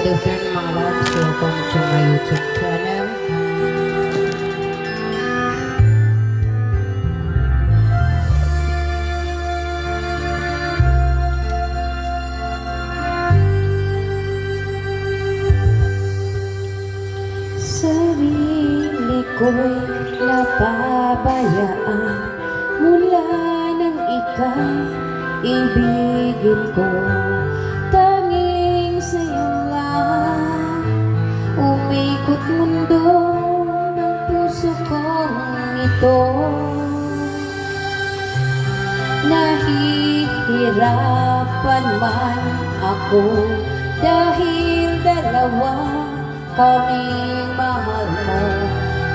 good afternoon mga loves. Welcome to my YouTube channel. Sarili ko'y napabayaan mula nang ikay ibigin ko ito Nahihirapan man ako Dahil dalawa kaming mahal mo.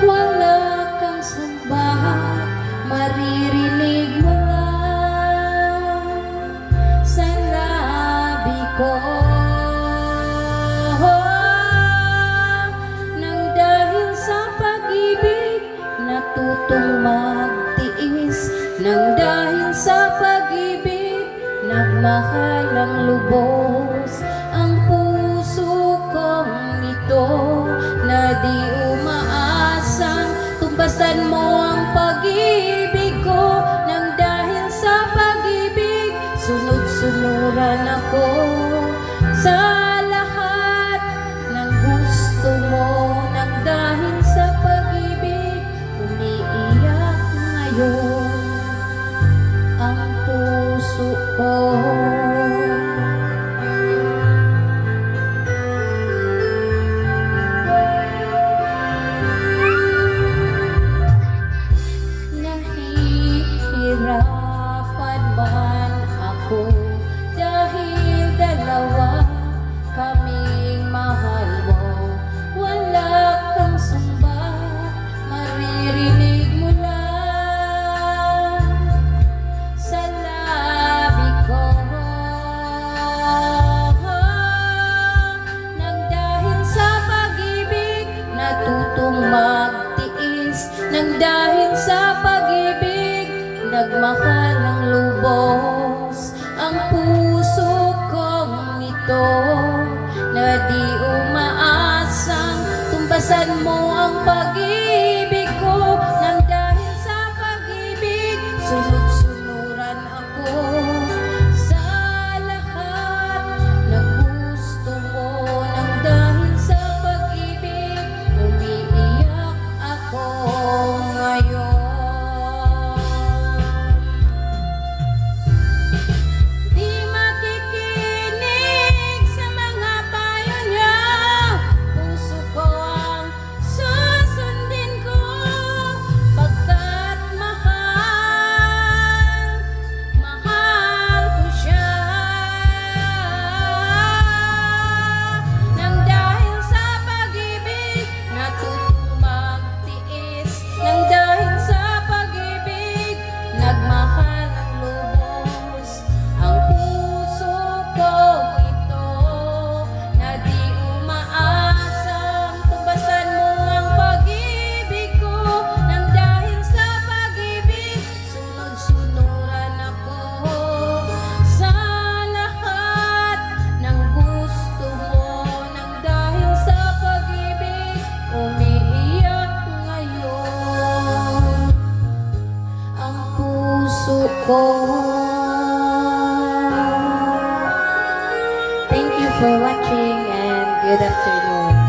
Wala kang samba Maririnig dahil sa pag-ibig Nagmahal ang lubos. Ang puso kong ito na di natutong magtiis. Nang dahil sa pag-ibig Nagmahal ng lubos. Ang puso kong ito. ko. Thank you for watching and good afternoon.